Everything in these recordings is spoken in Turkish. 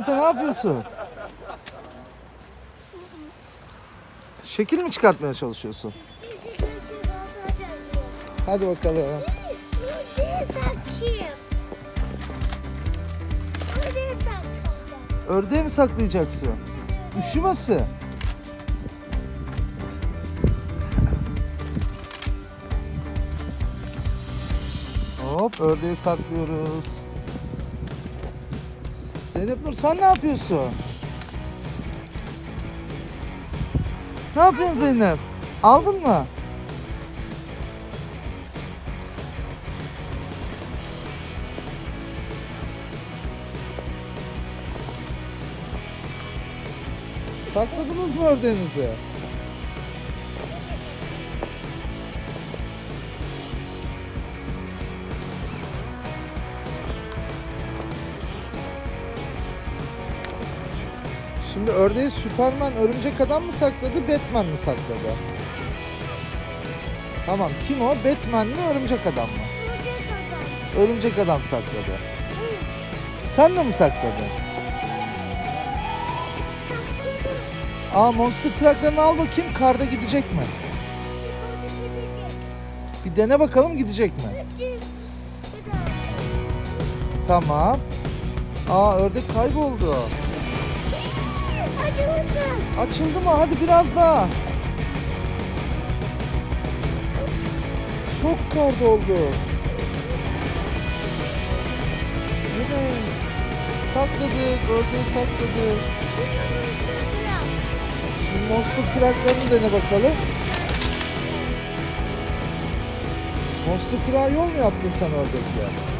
Efe ne yapıyorsun? Şekil mi çıkartmaya çalışıyorsun? Hadi bakalım. Ördeği mi saklayacaksın? Üşümesin. Hop ördeği saklıyoruz. Zeynep Nur sen ne yapıyorsun? Ne yapıyorsun Zeynep? Aldın mı? Sakladınız mı ördeğinizi? Şimdi ördeği Superman örümcek adam mı sakladı, Batman mı sakladı? Tamam, kim o? Batman mi, örümcek adam mı? Örümcek adam sakladı. Sen de mi sakladın? Aa Monster Truck'larını al bakayım, karda gidecek mi? Bir dene bakalım gidecek mi? Tamam. Aa ördek kayboldu. Açıldı. Açıldı mı? Hadi biraz daha. Çok kar doldu. Evet. Sakladık, ördeği sakladık. Şimdi Monster Truck'larını dene bakalım. Monster Truck'a yol mu yaptın sen ördekle?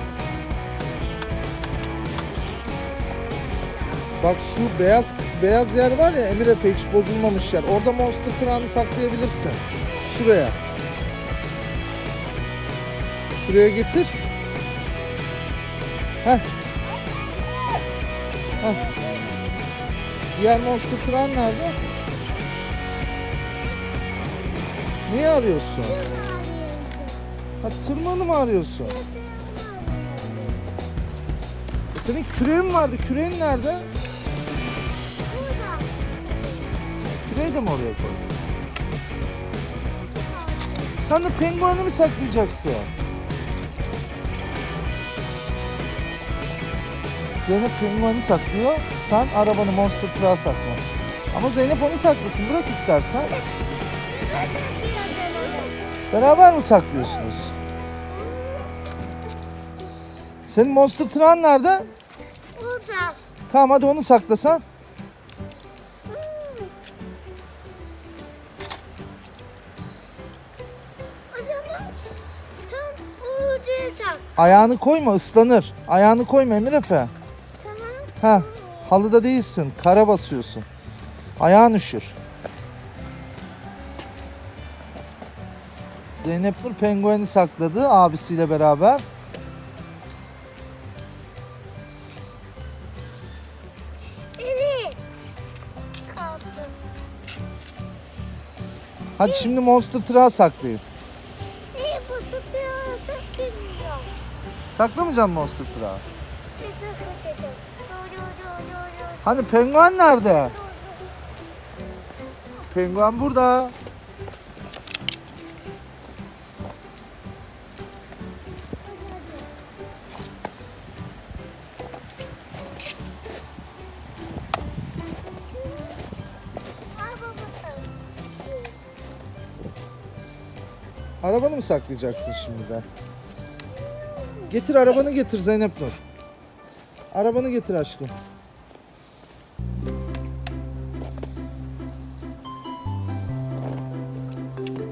Bak şu beyaz beyaz yer var ya Emir Efe hiç bozulmamış yer. Orada Monster Truck'ını saklayabilirsin. Şuraya. Şuraya getir. Heh. Heh. Diğer Monster Truck'ın nerede? Neyi arıyorsun? Ha tırmanı mı arıyorsun? Senin küreğin vardı. Küreğin nerede? Küreği de mi oraya koydun? Sen de pengueni mi saklayacaksın? Zeynep pengueni saklıyor. Sen arabanı Monster Truck'a sakla. Ama Zeynep onu saklasın. Bırak istersen. Beraber mi saklıyorsunuz? Senin Monster Truck'ın nerede? Burada. Tamam hadi onu saklasan. Ayağını koyma ıslanır. Ayağını koyma Emir Efe. Tamam. Ha, halıda değilsin. Kara basıyorsun. Ayağın üşür. Zeynep Nur pengueni sakladı abisiyle beraber. Evet. Kaldı. Hadi şimdi Monster Truck'a saklayın. Saklamayacağım dur dur dur. Hani penguen nerede? Penguen burada. Arabanı mı saklayacaksın şimdi de? Getir arabanı getir Zeynep Nur. Arabanı getir aşkım.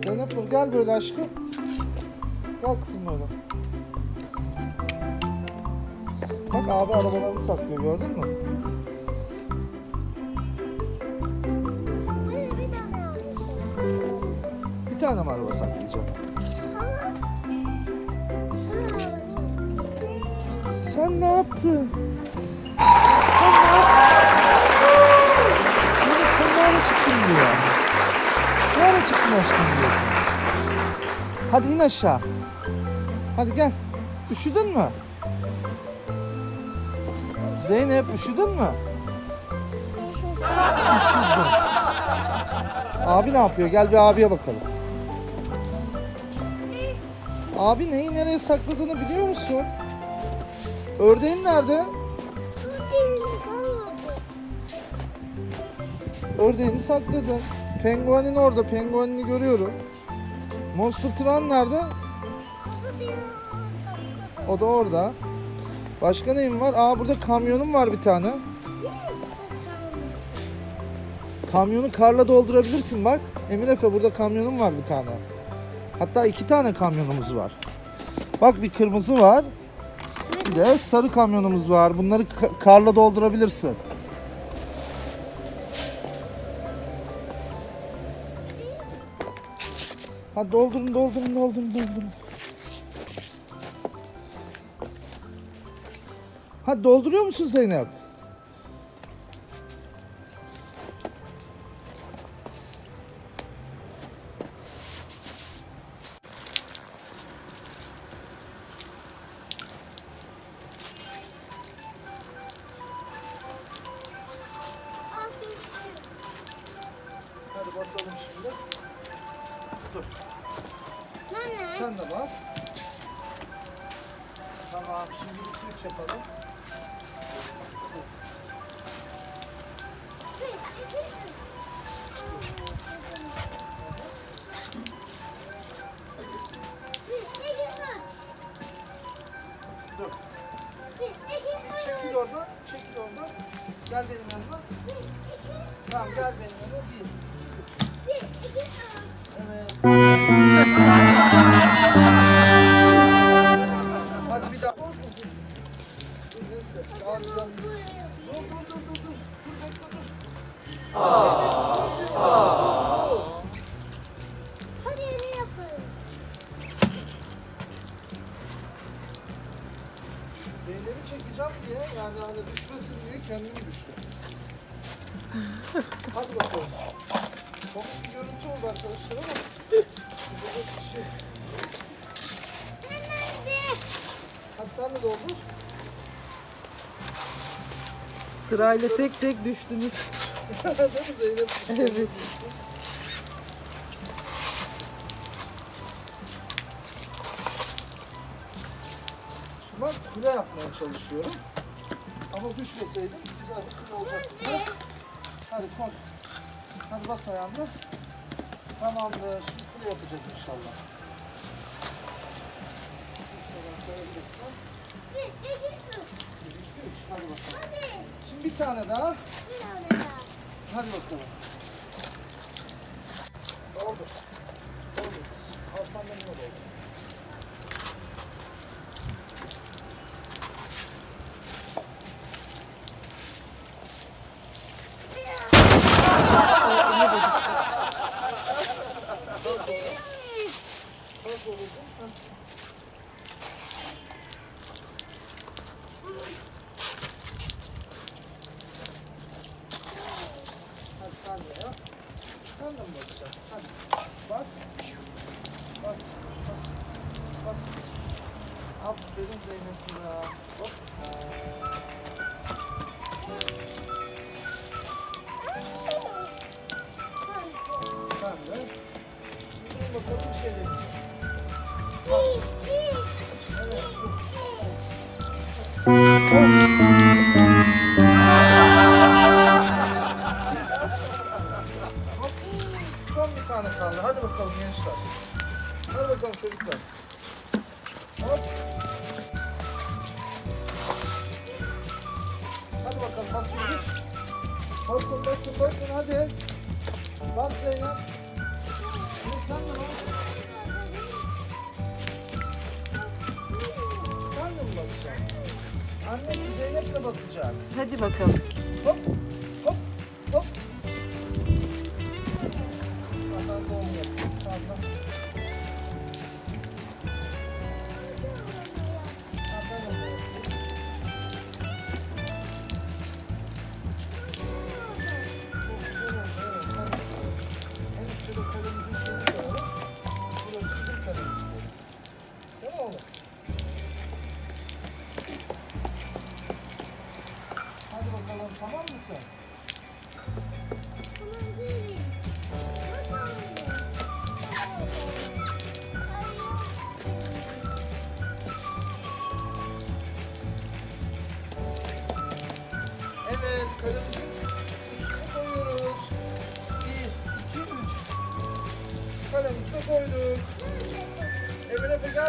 Zeynep Nur gel böyle aşkım. Gel kızım böyle. Bak abi arabalarını saklıyor gördün mü? Bir tane mi araba saklayacak? Sen ne yaptın? Sen ne yaptın? Zeynep sen ne ara çıktın diyor. Ne ara çıktın aşkım diyorsun. Hadi in aşağı. Hadi gel. Üşüdün mü? Zeynep üşüdün mü? Düşürdüm. Abi ne yapıyor? Gel bir abiye bakalım. Abi neyi nereye sakladığını biliyor musun? Ördeğin nerede? Ördeğini sakladın. Penguenin orada. Penguenini görüyorum. Monster Truck nerede? O da orada. Başka neyim var? Aa burada kamyonum var bir tane. Kamyonu karla doldurabilirsin bak. Emir Efe burada kamyonum var bir tane. Hatta iki tane kamyonumuz var. Bak bir kırmızı var. Bir de sarı kamyonumuz var. Bunları ka- karla doldurabilirsin. Hadi doldurun doldurun doldurun doldurun. Hadi dolduruyor musun Zeynep? Şimdi iki üç yapalım. Düşmesin diye kendim düştüm. Hadi bakalım. Komik bir görüntü oldu arkadaşlar ama. yapacak bir şey. Hadi sen de doldur. Sırayla tek tek düştünüz. Değil mi Zeynep? Evet. Şimdi ben kule yapmaya çalışıyorum. Ama düşmeseydim güzel bir kule olacaktı. Hadi koy. Hadi bas ayağını. Tamamdır. Şimdi kule yapacağız inşallah. Düşmeden koyabilirsin. Bir, iki, üç. Hadi bakalım. Şimdi bir tane daha. Hadi bakalım. Oldu. Son bir tane kaldı. Hadi bakalım gençler. Hadi bakalım çocuklar. Hop. Hadi bakalım basıyoruz. Basın basın basın hadi. Bas Zeynep. Zeynep sen de bas. Sen de mi basacaksın? Annesi Zeynep de basacak. Hadi bakalım. Hop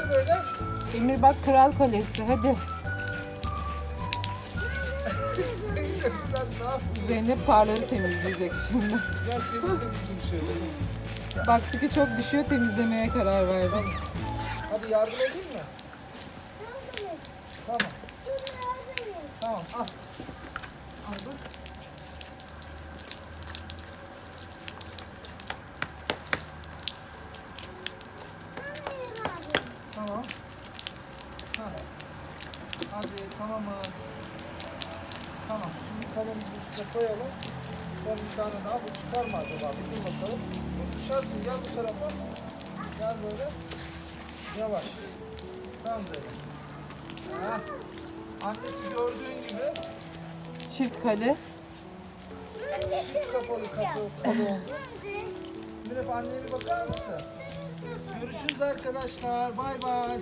Böyle. Emir bak Kral Kalesi hadi. Zeynep sen ne yaptın? Zeynep parları temizleyecek şimdi. Gel temizle bizim şöyle. Baktı ki çok düşüyor temizlemeye karar verdi. Hadi yardım edeyim mi? Tamam. Tamam. Al bak. Tamam. Ha. Hadi tamamız. Tamam. Şimdi kalemizi üstüne koyalım. Son bir tane daha. Bu çıkar mı acaba? Bir dur bakalım. Düşersin. Gel bu tarafa. Gel böyle. Yavaş. Tamam dedim. Ha. Annesi gördüğün gibi Çift kale. çift kapalı kapı kapalı oldu. Mirep anneye bir bakar mısın? Görüşürüz arkadaşlar. Bay bay.